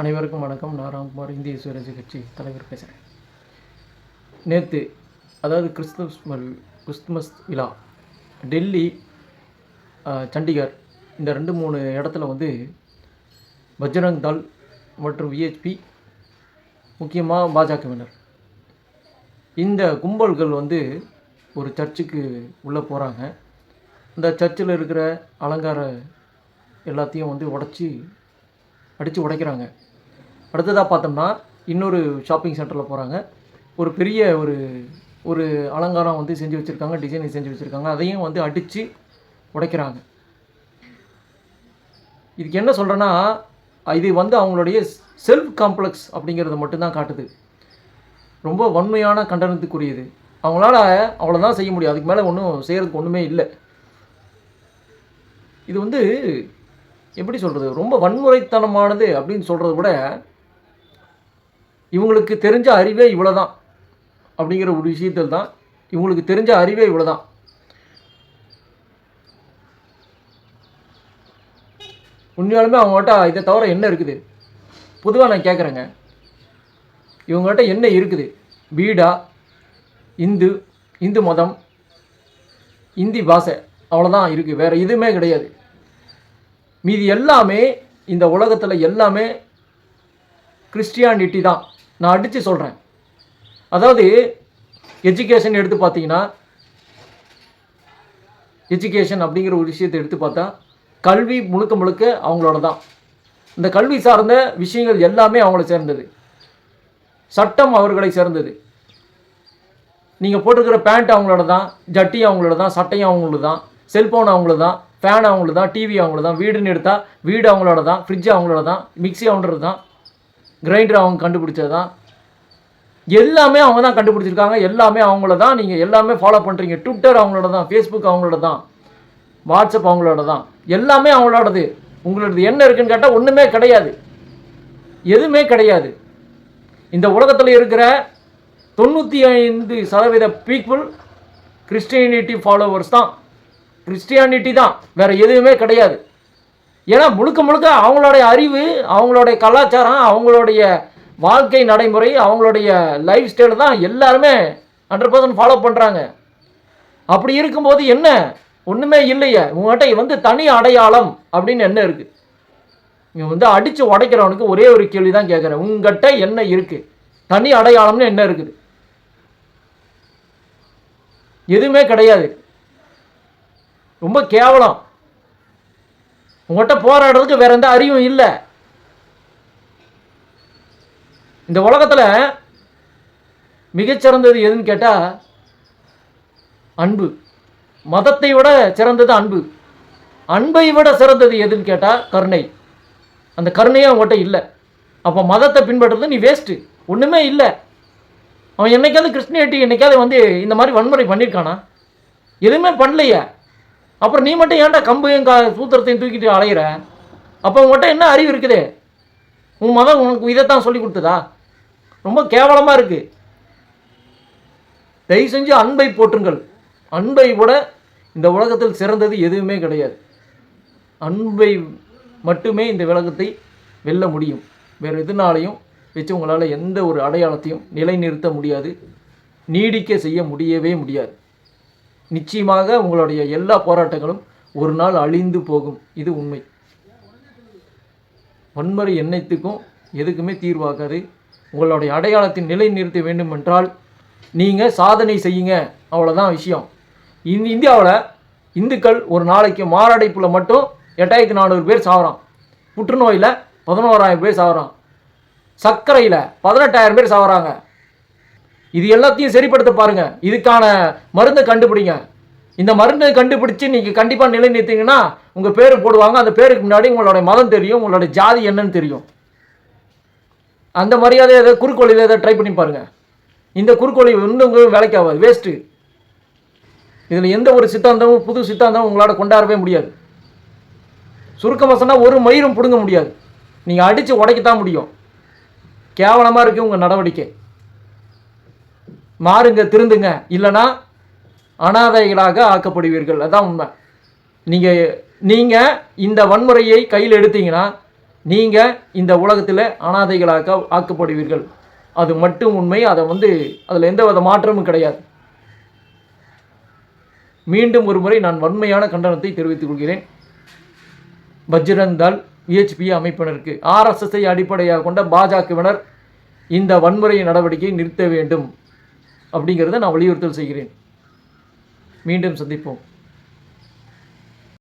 அனைவருக்கும் வணக்கம். நான் ராம்குமார் இந்திய சுயராஜ்ய கட்சி தலைவர் பேசுகிறேன் நேற்று அதாவது கிறிஸ்துமஸ் கிறிஸ்துமஸ் விழா டெல்லி சண்டிகார் சண்டிகர் இந்த ரெண்டு மூணு இடத்துல வந்து பஜ்ரங் தள் மற்றும் விஹெச்பி முக்கியமாக பாஜகவினர். இந்த கும்பல்கள் வந்து ஒரு சர்ச்சுக்கு உள்ளே போகிறாங்க இந்த சர்ச்சில் இருக்கிற அலங்கார எல்லாத்தையும் வந்து உடச்சி அடித்து உடைக்கிறாங்க. அடுத்ததாக பார்த்தோம்னா இன்னொரு ஷாப்பிங் சென்டரில் போகிறாங்க ஒரு பெரிய ஒரு ஒரு அலங்காரம் வந்து செஞ்சு வச்சுருக்காங்க டிசைனிங் செஞ்சு வச்சுருக்காங்க. அதையும் வந்து அடித்து உடைக்கிறாங்க. இதுக்கு என்ன சொல்கிறேன்னா இது வந்து அவங்களுடைய செல்ஃப் காம்ப்ளெக்ஸ் அப்படிங்கிறத மட்டும்தான் காட்டுது. ரொம்ப வன்மையான கண்டனத்துக்குரியது. அவங்களால அவ்வளோதான் செய்ய முடியும். அதுக்கு மேலே ஒன்றும் செய்கிறதுக்கு ஒன்றுமே இல்லை. இது வந்து எப்படி சொல்கிறது ரொம்ப வன்முறைத்தனமானது அப்படின்னு சொல்கிறத விட இவங்களுக்கு தெரிஞ்ச அறிவே இவ்வளோ தான் அப்படிங்கிற ஒரு விஷயத்தில் தான் இவங்களுக்கு தெரிஞ்ச அறிவே இவ்வளோ தான் உண்மையாலுமே அவங்ககிட்ட இதை தவிர என்ன இருக்குது? பொதுவாக நான் கேட்குறேங்க இவங்ககிட்ட என்ன இருக்குது? வீடா? இந்து? இந்து மதம்? இந்தி பாஷை. அவ்வளோதான் இருக்குது வேறு எதுவுமே கிடையாது. மீதி எல்லாமே இந்த உலகத்தில் எல்லாமே கிறிஸ்டியானிட்டி தான். நான் அடித்து சொல்கிறேன் அதாவது எஜுகேஷன் எடுத்து பார்த்தீங்கன்னா எஜுகேஷன் அப்படிங்கிற ஒரு விஷயத்தை எடுத்து பார்த்தா கல்வி முழுக்க முழுக்க அவங்களோட தான் இந்த கல்வி சார்ந்த விஷயங்கள் எல்லாமே அவங்கள சேர்ந்தது. சட்டம் அவர்களை சேர்ந்தது. நீங்கள் போட்டிருக்கிற பேண்ட் அவங்களோட தான் ஜட்டி அவங்களோட தான் சட்டையும் அவங்களோட தான் செல்ஃபோன் அவங்களோட தான் ஃபேன் அவங்களோட தான் டிவி அவங்களோட தான் வீடுன்னு எடுத்தால் வீடு அவங்களோட தான் ஃப்ரிட்ஜ் அவங்களோட தான் மிக்ஸி அவங்களோட தான் கிரைண்டர் அவங்க கண்டுபிடிச்சது தான் எல்லாமே அவங்க தான் கண்டுபிடிச்சிருக்காங்க. எல்லாமே அவங்கள தான் நீங்கள் எல்லாமே ஃபாலோ பண்ணுறீங்க ட்விட்டர் அவங்களோட தான் ஃபேஸ்புக் அவங்களோட தான் வாட்ஸ்அப் அவங்களோட தான் எல்லாமே அவங்களோடது. உங்களோடது என்ன இருக்குன்னு கேட்டால் ஒன்றுமே கிடையாது. எதுவுமே கிடையாது. இந்த உலகத்தில் இருக்கிற தொண்ணூற்றி ஐந்து சதவீத பீப்புள் கிறிஸ்டியானிட்டி ஃபாலோவர்ஸ் தான். கிறிஸ்டியானிட்டி தான். வேற எதுவுமே கிடையாது. ஏன்னா முழுக்க முழுக்க அவங்களுடைய அறிவு அவங்களுடைய கலாச்சாரம் அவங்களுடைய வாழ்க்கை நடைமுறை அவங்களுடைய லைஃப் ஸ்டைல் தான் எல்லாருமே ஹண்ட்ரட் பர்சன்ட் ஃபாலோ பண்ணுறாங்க அப்படி இருக்கும்போது என்ன? ஒன்றுமே இல்லையே. உங்கள்கிட்ட வந்து தனி அடையாளம் அப்படின்னு என்ன இருக்குது இவன் வந்து அடித்து உடைக்கிறவனுக்கு ஒரே ஒரு கேள்வி தான் கேட்குறேன் உங்ககிட்ட என்ன இருக்குது தனி அடையாளம்னு என்ன இருக்குது? எதுவுமே கிடையாது. ரொம்ப கேவலம். உங்கள்கிட்ட போராடுறதுக்கு வேற எந்த அறிவும் இல்லை. இந்த உலகத்தில் மிகச்சிறந்தது எதுன்னு கேட்டால் அன்பு. மதத்தை விட சிறந்தது அன்பு. அன்பை விட சிறந்தது எதுன்னு கேட்டால் கருணை. அந்த கருணையே அவங்ககிட்ட இல்லை. அப்போ மதத்தை பின்பற்றுறது நீ வேஸ்ட்டு ஒன்றுமே இல்லை. அவன் என்னைக்காவது கிறிஸ்டியானிட்டி என்னைக்காவது வந்து இந்த மாதிரி வன்முறை பண்ணியிருக்கானா எதுவுமே பண்ணலையே. அப்புறம் நீ மட்டும் ஏன்டா கம்பையும் கா சூத்திரத்தையும் தூக்கிட்டு அலையிற? அப்போ உங்கள்கிட்ட என்ன அறிவு இருக்குது? உன் மதம் உனக்கு இதைத்தான் சொல்லி கொடுத்ததா? ரொம்ப கேவலமாக இருக்குது தயவு செஞ்சு அன்பை போற்றுங்கள். அன்பை விட இந்த உலகத்தில் சிறந்தது எதுவுமே கிடையாது. அன்பை மட்டுமே இந்த உலகத்தை வெல்ல முடியும். வேறு எதுனாலையும் வச்சு உங்களால் எந்த ஒரு அடையாளத்தையும் நிலைநிறுத்த முடியாது. நீடிக்க செய்ய முடியவே முடியாது. நிச்சயமாக உங்களுடைய எல்லா போராட்டங்களும் ஒரு நாள் அழிந்து போகும். இது உண்மை. வன்முறை எண்ணத்துக்கும் எதுக்குமே தீர்வாகாது. உங்களுடைய அடையாளத்தின் நிலை நிறுத்த வேண்டும் என்றால் நீங்கள் சாதனை செய்யுங்க. அவ்வளோதான் விஷயம். இந்த இந்தியாவில் இந்துக்கள் ஒரு நாளைக்கு மாரடைப்பில் மட்டும் எட்டாயிரத்தி நானூறு பேர் சாகுறான். புற்றுநோயில் பதினோராயிரம் பேர் சாகுறான். சர்க்கரையில் பதினெட்டாயிரம் பேர் சாகுறாங்க. இது எல்லாத்தையும் சரிப்படுத்த பாருங்க. இதுக்கான மருந்தை கண்டுபிடிங்க. இந்த மருந்தை கண்டுபிடிச்சு நீங்கள் கண்டிப்பாக நிலைநிறுத்தீங்கன்னா உங்கள் பேர் போடுவாங்க. அந்த பேருக்கு முன்னாடி உங்களுடைய மதம் தெரியும் உங்களோட ஜாதி என்னன்னு தெரியும். அந்த மரியாதை ஏதாவது குறுக்கோளில் ஏதாவது ட்ரை பண்ணி பாருங்கள் இந்த குறுக்கோளி இன்னும் வேலைக்கு ஆகாது. வேஸ்ட்டு இதில் எந்த ஒரு சித்தாந்தமும் புது சித்தாந்தமும் உங்களால் கொண்டாடவே முடியாது. சுருக்கமாக சொன்னால் ஒரு மயிரும் பிடுங்க முடியாது. நீங்கள் அடித்து உடைக்கத்தான் முடியும். கேவலமாக இருக்குது உங்கள் நடவடிக்கை. மாறுங்க திருந்துங்க. இல்லைன்னா அனாதைகளாக ஆக்கப்படுவீர்கள். அதான் உண்மை. நீங்கள் நீங்கள் இந்த வன்முறையை கையில் எடுத்தீங்கன்னா நீங்கள் இந்த உலகத்தில் அனாதைகளாக ஆக்கப்படுவீர்கள். அது மட்டும் உண்மை. அதை வந்து அதில் எந்த வித மாற்றமும் கிடையாது. மீண்டும் ஒரு முறை நான் வன்மையான கண்டனத்தை தெரிவித்துக் கொள்கிறேன். பஜ்ரந்தால் விஹெச்பி அமைப்பினருக்கு ஆர்எஸ்எஸ்ஐ அடிப்படையாக கொண்ட பாஜகவினர் இந்த வன்முறை நடவடிக்கையை நிறுத்த வேண்டும். அப்படிங்கிறத நான் வலியுறுத்தல் செய்கிறேன். மீண்டும் சந்திப்போம்.